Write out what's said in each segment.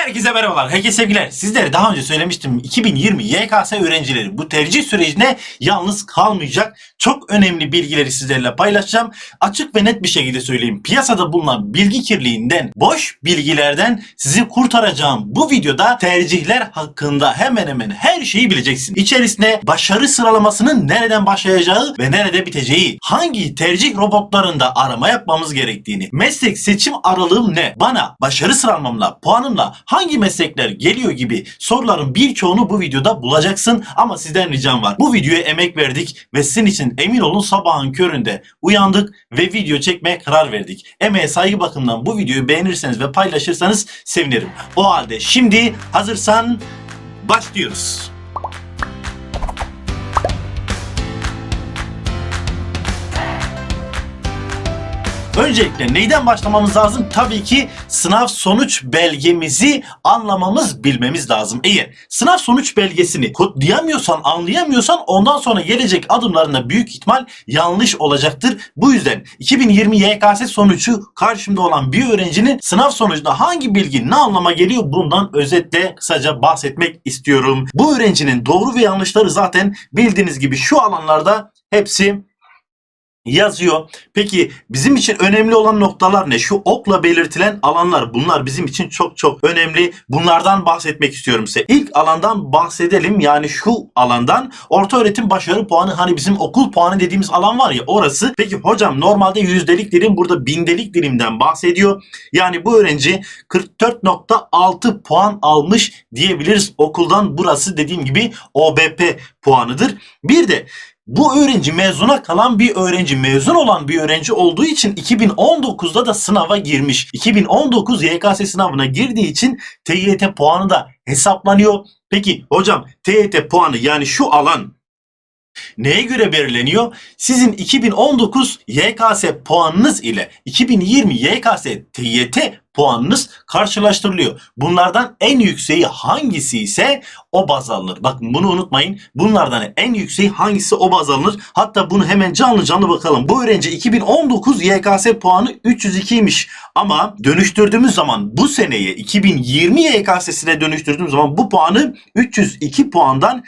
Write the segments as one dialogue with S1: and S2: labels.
S1: Herkese merhabalar, herkese sevgiler. Sizlere daha önce söylemiştim 2020 YKS öğrencileri bu tercih sürecine yalnız kalmayacak. Çok önemli bilgileri sizlerle paylaşacağım. Açık ve net bir şekilde söyleyeyim. Piyasada bulunan bilgi kirliliğinden, boş bilgilerden sizi kurtaracağım. Bu videoda tercihler hakkında hemen hemen her şeyi bileceksin. İçerisine başarı sıralamasının nereden başlayacağı ve nerede biteceği, hangi tercih robotlarında arama yapmamız gerektiğini, meslek seçim aralığım ne, bana başarı sıralamamla, puanımla hangi meslekler geliyor gibi soruların birçoğunu bu videoda bulacaksın. Ama sizden ricam var. Bu videoya emek verdik ve sizin için emin olun sabahın köründe uyandık ve video çekmeye karar verdik. Emeğe saygı bakımından bu videoyu beğenirseniz ve paylaşırsanız sevinirim. O halde şimdi hazırsan başlıyoruz. Öncelikle neyden başlamamız lazım? Tabii ki sınav sonuç belgemizi anlamamız, bilmemiz lazım. Eğer sınav sonuç belgesini kodlayamıyorsan, anlayamıyorsan ondan sonra gelecek adımlarında büyük ihtimal yanlış olacaktır. Bu yüzden 2020 YKS sonucu karşımda olan bir öğrencinin sınav sonucunda hangi bilgi ne anlama geliyor bundan özetle kısaca bahsetmek istiyorum. Bu öğrencinin doğru ve yanlışları zaten bildiğiniz gibi şu alanlarda hepsi yazıyor. Peki bizim için önemli olan noktalar ne? Şu okla belirtilen alanlar bunlar bizim için çok çok önemli. Bunlardan bahsetmek istiyorum size. İlk alandan bahsedelim. Yani şu alandan orta öğretim başarı puanı hani bizim okul puanı dediğimiz alan var ya orası. Peki hocam normalde yüzdelik dilim burada bindelik dilimden bahsediyor. Yani bu öğrenci 44.6 puan almış diyebiliriz okuldan. Burası dediğim gibi OBP puanıdır. Bir de bu öğrenci mezuna kalan bir öğrenci, mezun olan bir öğrenci olduğu için 2019'da da sınava girmiş. 2019 YKS sınavına girdiği için TYT puanı da hesaplanıyor. Peki hocam TYT puanı yani şu alan neye göre belirleniyor? Sizin 2019 YKS puanınız ile 2020 YKS TYT puanınız karşılaştırılıyor. Bunlardan en yükseği hangisi ise o baz alınır. Bakın bunu unutmayın. Bunlardan en yükseği hangisi o baz alınır. Hatta bunu hemen canlı canlı bakalım. Bu öğrenci 2019 YKS puanı 302'ymiş. Ama dönüştürdüğümüz zaman bu seneye 2020 YKS'sine dönüştürdüğümüz zaman bu puanı 302 puandan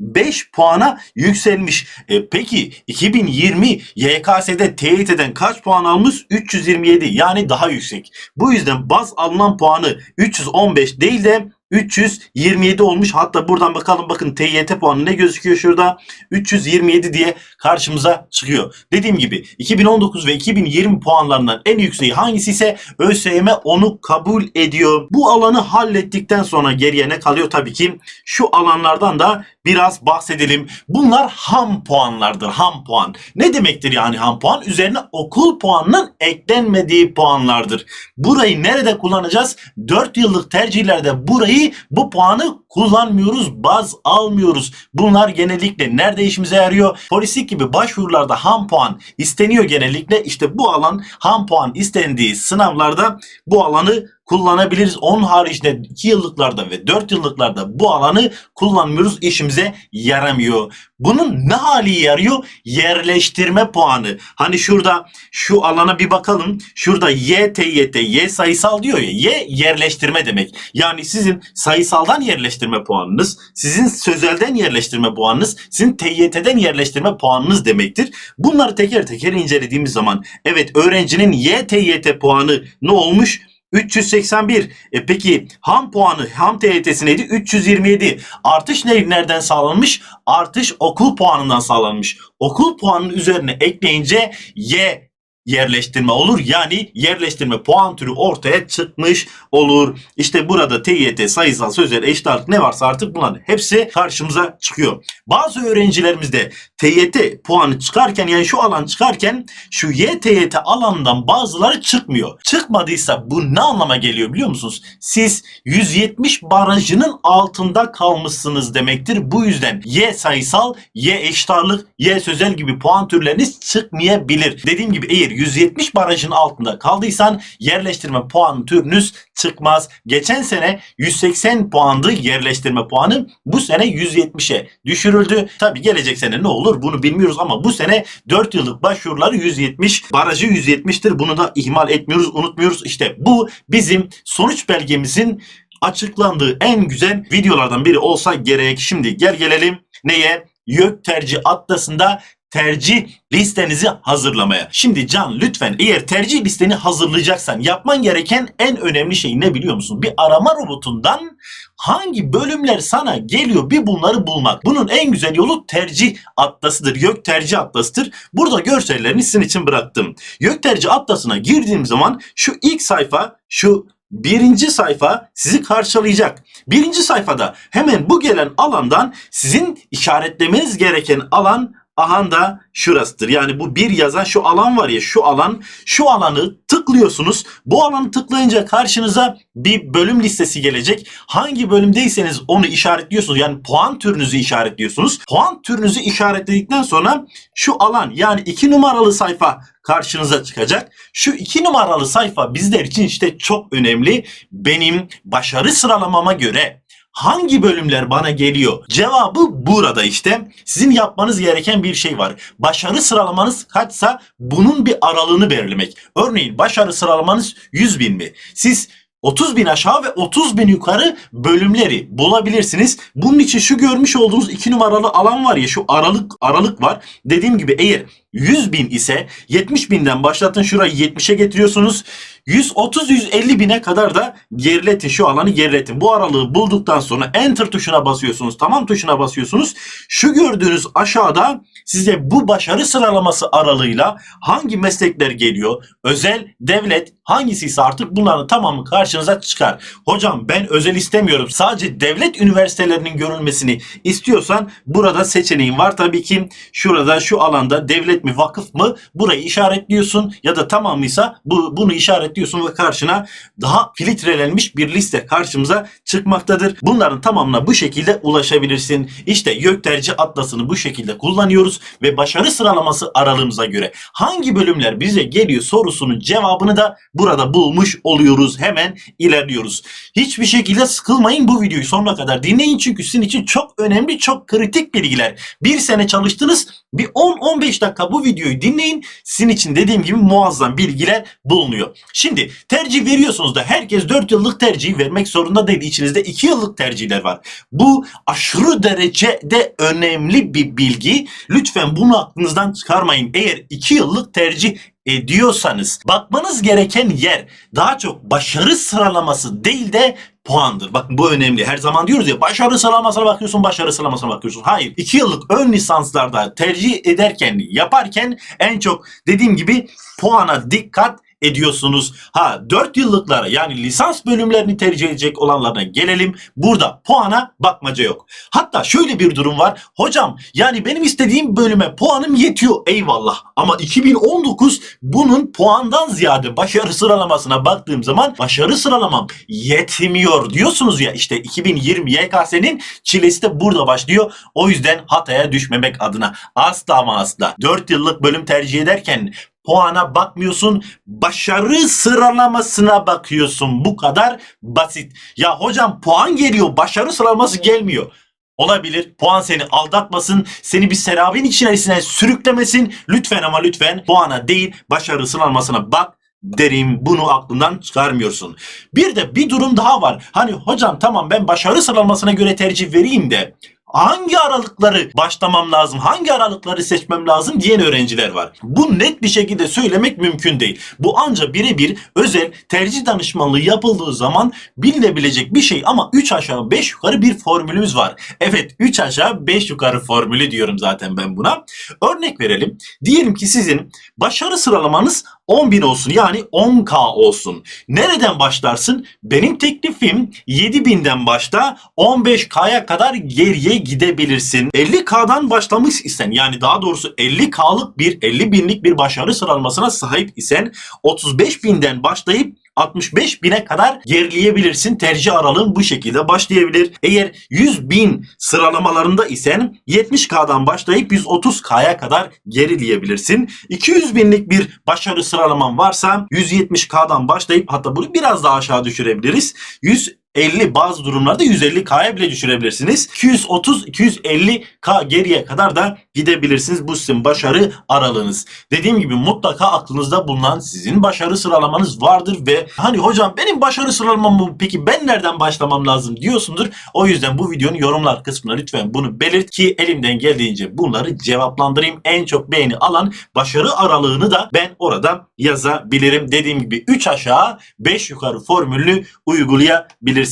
S1: 305 puana yükselmiş. E, peki 2020 YKS'de TYT'den kaç puan almış? 327 yani daha yüksek. Bu yüzden baz alınan puanı 315 değil de 327 olmuş. Hatta buradan bakalım bakın TYT puanı ne gözüküyor şurada? 327 diye karşımıza çıkıyor. Dediğim gibi 2019 ve 2020 puanlarından en yükseği hangisi ise ÖSYM onu kabul ediyor. Bu alanı hallettikten sonra geriye ne kalıyor? Tabii ki şu alanlardan da biraz bahsedelim. Bunlar ham puanlardır. Ham puan. Ne demektir yani ham puan? Üzerine okul puanının eklenmediği puanlardır. Burayı nerede kullanacağız? 4 yıllık tercihlerde burayı bu puanı kullanmıyoruz, baz almıyoruz. Bunlar genellikle nerede işimize yarıyor? Polislik gibi başvurularda ham puan isteniyor genellikle. İşte bu alan ham puan istendiği sınavlarda bu alanı kullanabiliriz. Onun haricinde 2 yıllıklarda ve 4 yıllıklarda bu alanı kullanmıyoruz. işimize yaramıyor. Bunun ne hali yarıyor? Yerleştirme puanı. Hani şurada şu alana bir bakalım. Şurada Y, TYT, Y sayısal diyor ya. Y yerleştirme demek. Yani sizin sayısaldan yerleştirme puanınız, sizin sözelden yerleştirme puanınız, sizin TYT'den yerleştirme puanınız demektir. Bunları teker teker incelediğimiz zaman evet öğrencinin Y, TYT puanı ne olmuş? 381. E peki ham puanı ham TYT'si neydi? 327. Artış ne, nereden sağlanmış? Artış okul puanından sağlanmış. Okul puanının üzerine ekleyince Y yerleştirme olur. Yani yerleştirme puan türü ortaya çıkmış olur. İşte burada TYT, sayısal, sözel, eşit ağırlık ne varsa artık bunların hepsi karşımıza çıkıyor. Bazı öğrencilerimizde TYT puanı çıkarken yani şu alan çıkarken şu YTYT alanından bazıları çıkmıyor. Çıkmadıysa bu ne anlama geliyor biliyor musunuz? Siz 170 barajının altında kalmışsınız demektir. Bu yüzden Y sayısal, Y eşit ağırlık, Y sözel gibi puan türleriniz çıkmayabilir. Dediğim gibi eğer 170 barajın altında kaldıysan yerleştirme puan türünüz çıkmaz. Geçen sene 180 puandı yerleştirme puanı. Bu sene 170'e düşürüldü. Tabi gelecek sene ne olur olur bunu bilmiyoruz ama bu sene 4 yıllık başvuruları 170, barajı 170'tir. Bunu da ihmal etmiyoruz, unutmuyoruz. İşte bu bizim sonuç belgemizin açıklandığı en güzel videolardan biri olsa gerek. Şimdi gel gelelim neye? YÖK tercih atlasında tercih listenizi hazırlamaya. Şimdi Can lütfen eğer tercih listeni hazırlayacaksan yapman gereken en önemli şey ne biliyor musun? Bir arama robotundan hangi bölümler sana geliyor bir bunları bulmak. Bunun en güzel yolu tercih atlasıdır. YÖK tercih atlasıdır. Burada görsellerini sizin için bıraktım. YÖK tercih atlasına girdiğim zaman şu ilk sayfa şu birinci sayfa sizi karşılayacak. Birinci sayfada hemen bu gelen alandan sizin işaretlemeniz gereken alan Ahan da şurasıdır. Yani bu bir yazan şu alan var ya şu alan şu alanı tıklıyorsunuz. Bu alanı tıklayınca karşınıza bir bölüm listesi gelecek. Hangi bölümdeyseniz onu işaretliyorsunuz. Yani puan türünüzü işaretliyorsunuz. Puan türünüzü işaretledikten sonra şu alan yani iki numaralı sayfa karşınıza çıkacak. Şu iki numaralı sayfa bizler için işte çok önemli. Benim başarı sıralamama göre hangi bölümler bana geliyor? Cevabı burada işte. Sizin yapmanız gereken bir şey var. Başarı sıralamanız kaçsa bunun bir aralığını belirlemek. Örneğin başarı sıralamanız 100 bin mi? Siz 30 bin aşağı ve 30 bin yukarı bölümleri bulabilirsiniz. Bunun için şu görmüş olduğunuz iki numaralı alan var ya şu aralık aralık var. Dediğim gibi eğer 100 bin ise 70 binden başlatın şurayı 70'e getiriyorsunuz. 130-150 bine kadar da geriletin şu alanı geriletin. Bu aralığı bulduktan sonra enter tuşuna basıyorsunuz. Tamam tuşuna basıyorsunuz. Şu gördüğünüz aşağıda size bu başarı sıralaması aralığıyla hangi meslekler geliyor? Özel, devlet hangisi ise artık bunların tamamı karşınıza çıkar. Hocam ben özel istemiyorum. Sadece devlet üniversitelerinin görülmesini istiyorsan burada seçeneğin var. Tabii ki şurada şu alanda devlet mi vakıf mı burayı işaretliyorsun ya da tamamıysa bu, bunu işaretliyorsun ve karşına daha filtrelenmiş bir liste karşımıza çıkmaktadır. Bunların tamamına bu şekilde ulaşabilirsin. İşte YÖK tercih atlasını bu şekilde kullanıyoruz ve başarı sıralaması aralığımıza göre hangi bölümler bize geliyor sorusunun cevabını da burada bulmuş oluyoruz. Hemen ilerliyoruz. Hiçbir şekilde sıkılmayın bu videoyu sonuna kadar dinleyin çünkü sizin için çok önemli, çok kritik bilgiler. Bir sene çalıştınız, bir 10-15 dakika bu videoyu dinleyin. Sizin için dediğim gibi muazzam bilgiler bulunuyor. Şimdi tercih veriyorsunuz da herkes 4 yıllık tercih vermek zorunda değil. İçinizde 2 yıllık tercihler var. Bu aşırı derecede önemli bir bilgi. Lütfen bunu aklınızdan çıkarmayın. Eğer 2 yıllık tercih ediyorsanız bakmanız gereken yer daha çok başarı sıralaması değil de puandır. Bakın bu önemli. Her zaman diyoruz ya başarı sıralamasına bakıyorsun, başarı sıralamasına bakıyorsun. Hayır. 2 yıllık ön lisanslarda tercih ederken, yaparken en çok dediğim gibi puana dikkat ediyorsunuz. Ha 4 yıllıklara yani lisans bölümlerini tercih edecek olanlarına gelelim. Burada puana bakmaca yok. Hatta şöyle bir durum var. Hocam yani benim istediğim bölüme puanım yetiyor eyvallah. Ama 2019 bunun puandan ziyade başarı sıralamasına baktığım zaman başarı sıralamam yetmiyor diyorsunuz ya. işte 2020 YKS'nin çilesi de burada başlıyor. O yüzden hataya düşmemek adına asla ama asla 4 yıllık bölüm tercih ederken puana bakmıyorsun. Başarı sıralamasına bakıyorsun. Bu kadar basit. Ya hocam puan geliyor. Başarı sıralaması gelmiyor. Olabilir. Puan seni aldatmasın. Seni bir serabin içerisine sürüklemesin. Lütfen ama lütfen puana değil başarı sıralamasına bak derim bunu aklından çıkarmıyorsun. Bir de bir durum daha var. Hani hocam tamam ben başarı sıralamasına göre tercih vereyim de hangi aralıkları başlamam lazım, hangi aralıkları seçmem lazım diyen öğrenciler var. Bu net bir şekilde söylemek mümkün değil. Bu anca birebir özel tercih danışmanlığı yapıldığı zaman bilinebilecek bir şey ama 3 aşağı 5 yukarı bir formülümüz var. Evet 3 aşağı 5 yukarı formülü diyorum zaten ben buna. Örnek verelim. Diyelim ki sizin başarı sıralamanız 10.000 olsun yani 10K olsun. Nereden başlarsın? Benim teklifim 7.000'den başla 15K'ya kadar geriye gidebilirsin. 50K'dan başlamış isen yani daha doğrusu 50K'lık bir 50 binlik bir başarı sıralamasına sahip isen 35.000'den başlayıp 65 bine kadar gerileyebilirsin. Tercih aralığın bu şekilde başlayabilir. Eğer 100 bin sıralamalarında isen 70K'dan başlayıp 130K'ya kadar gerileyebilirsin. 200 binlik bir başarı sıralaman varsa 170K'dan başlayıp hatta bunu biraz daha aşağı düşürebiliriz. 100 250 bazı durumlarda 150K'ya bile düşürebilirsiniz. 230-250K geriye kadar da gidebilirsiniz. Bu sizin başarı aralığınız. Dediğim gibi mutlaka aklınızda bulunan sizin başarı sıralamanız vardır ve hani hocam benim başarı sıralamam bu peki ben nereden başlamam lazım diyorsundur. O yüzden bu videonun yorumlar kısmına lütfen bunu belirt ki elimden geldiğince bunları cevaplandırayım. En çok beğeni alan başarı aralığını da ben orada yazabilirim. Dediğim gibi 3 aşağı 5 yukarı formülünü uygulayabilirsiniz.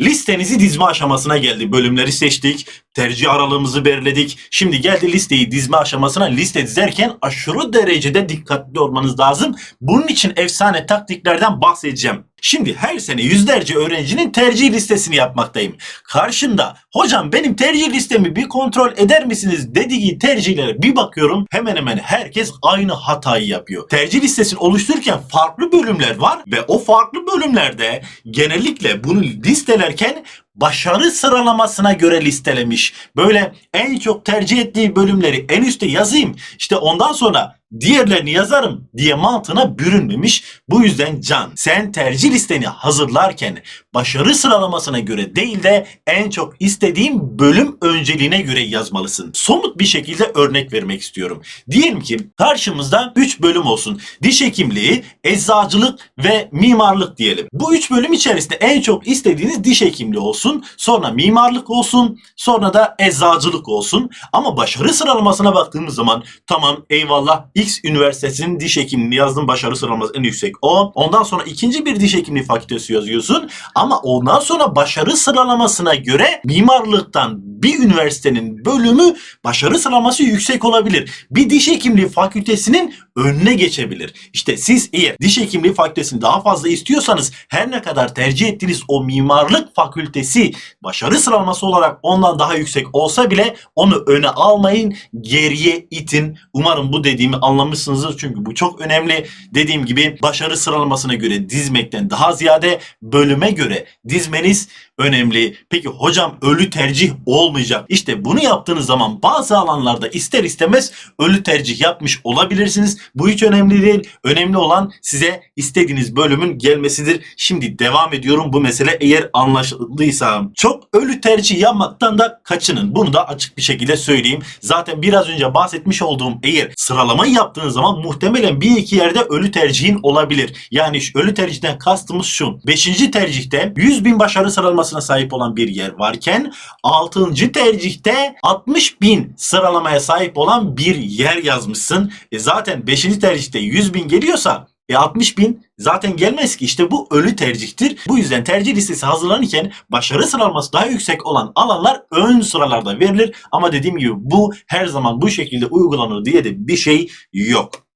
S1: Listenizi dizme aşamasına geldi. Bölümleri seçtik. Tercih aralığımızı belirledik. Şimdi geldi listeyi dizme aşamasına. Liste dizerken aşırı derecede dikkatli olmanız lazım. Bunun için efsane taktiklerden bahsedeceğim. Şimdi her sene yüzlerce öğrencinin tercih listesini yapmaktayım. Karşımda hocam benim tercih listemi bir kontrol eder misiniz dediği tercihlere bir bakıyorum hemen hemen herkes aynı hatayı yapıyor. Tercih listesini oluştururken farklı bölümler var ve o farklı bölümlerde genellikle bunu listelerken başarı sıralamasına göre listelemiş. Böyle en çok tercih ettiği bölümleri en üste yazayım. İşte ondan sonra diğerlerini yazarım diye mantığına bürünmemiş. Bu yüzden Can sen tercih listeni hazırlarken başarı sıralamasına göre değil de en çok istediğin bölüm önceliğine göre yazmalısın. Somut bir şekilde örnek vermek istiyorum. Diyelim ki karşımızda 3 bölüm olsun. Diş hekimliği, eczacılık ve mimarlık diyelim. Bu 3 bölüm içerisinde en çok istediğiniz diş hekimliği olsun. Sonra mimarlık olsun. Sonra da eczacılık olsun. Ama başarı sıralamasına baktığımız zaman tamam eyvallah X üniversitesinin diş hekimliğini yazdım başarı sıralaması en yüksek o. Ondan sonra ikinci bir diş hekimliği fakültesi yazıyorsun. Ama ondan sonra başarı sıralamasına göre mimarlıktan bir üniversitenin bölümü başarı sıralaması yüksek olabilir. Bir diş hekimliği fakültesinin önüne geçebilir. İşte siz eğer diş hekimliği fakültesini daha fazla istiyorsanız her ne kadar tercih ettiğiniz o mimarlık fakültesi başarı sıralaması olarak ondan daha yüksek olsa bile onu öne almayın, geriye itin. Umarım bu dediğimi anlamışsınızdır çünkü bu çok önemli. Dediğim gibi başarı sıralamasına göre dizmekten daha ziyade bölüme göre dizmeniz önemli. Peki hocam ölü tercih olmayacak. İşte bunu yaptığınız zaman bazı alanlarda ister istemez ölü tercih yapmış olabilirsiniz. Bu hiç önemli değil. Önemli olan size istediğiniz bölümün gelmesidir. Şimdi devam ediyorum bu mesele eğer anlaşıldıysa. Çok ölü tercih yapmaktan da kaçının. Bunu da açık bir şekilde söyleyeyim. Zaten biraz önce bahsetmiş olduğum eğer sıralamayı yaptığınız zaman muhtemelen bir iki yerde ölü tercihin olabilir. Yani ölü tercihten kastımız şu. Beşinci tercihte 100 bin başarı sıralamasına sahip olan bir yer varken 6. tercihte 60 bin sıralamaya sahip olan bir yer yazmışsın. E zaten 5. tercihte 100 bin geliyorsa e 60 bin zaten gelmez ki. İşte bu ölü tercihtir. Bu yüzden tercih listesi hazırlanırken başarı sıralaması daha yüksek olan alanlar ön sıralarda verilir. Ama dediğim gibi bu her zaman bu şekilde uygulanır diye de bir şey yok.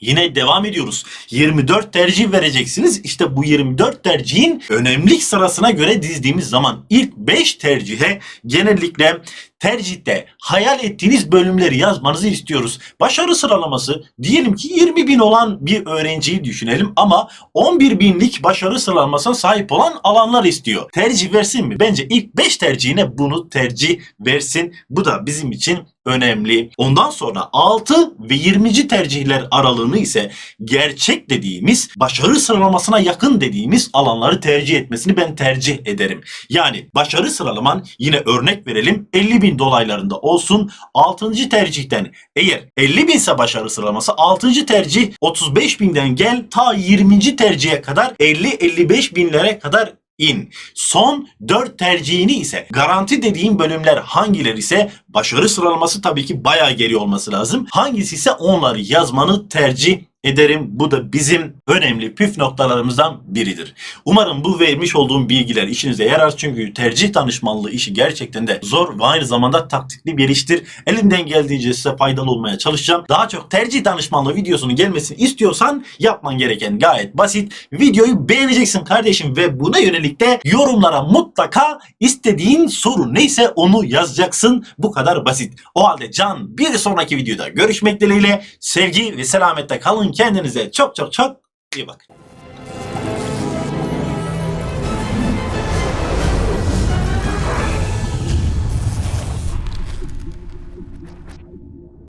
S1: Yine devam ediyoruz. 24 tercih vereceksiniz. İşte bu 24 tercihin önemlilik sırasına göre dizdiğimiz zaman ilk 5 tercihe genellikle tercihte hayal ettiğiniz bölümleri yazmanızı istiyoruz. Başarı sıralaması diyelim ki 20 bin olan bir öğrenciyi düşünelim ama 11 binlik başarı sıralamasına sahip olan alanlar istiyor. Tercih versin mi? Bence ilk 5 tercihine bunu tercih versin. Bu da bizim için önemli. Ondan sonra 6 ve 20. tercihler aralığını ise gerçek dediğimiz başarı sıralamasına yakın dediğimiz alanları tercih etmesini ben tercih ederim. Yani başarı sıralaman yine örnek verelim 50 bin dolaylarında olsun 6. tercihten eğer 50 binse başarı sıralaması 6. tercih 35 binden gel ta 20. tercihe kadar 50-55 binlere kadar in. Son 4 tercihini ise garanti dediğim bölümler hangileri ise başarı sıralaması tabii ki bayağı geri olması lazım. Hangisi ise onları yazmanı tercih ederim. Bu da bizim önemli püf noktalarımızdan biridir. Umarım bu vermiş olduğum bilgiler işinize yarar. Çünkü tercih danışmanlığı işi gerçekten de zor ve aynı zamanda taktikli bir iştir. Elimden geldiğince size faydalı olmaya çalışacağım. Daha çok tercih danışmanlığı videosunun gelmesini istiyorsan yapman gereken gayet basit. Videoyu beğeneceksin kardeşim ve buna yönelik de yorumlara mutlaka istediğin soru neyse onu yazacaksın. Bu kadar basit. O halde Can bir sonraki videoda görüşmek dileğiyle sevgi ve selamette kalın. Kendinize çok çok çok iyi bakın.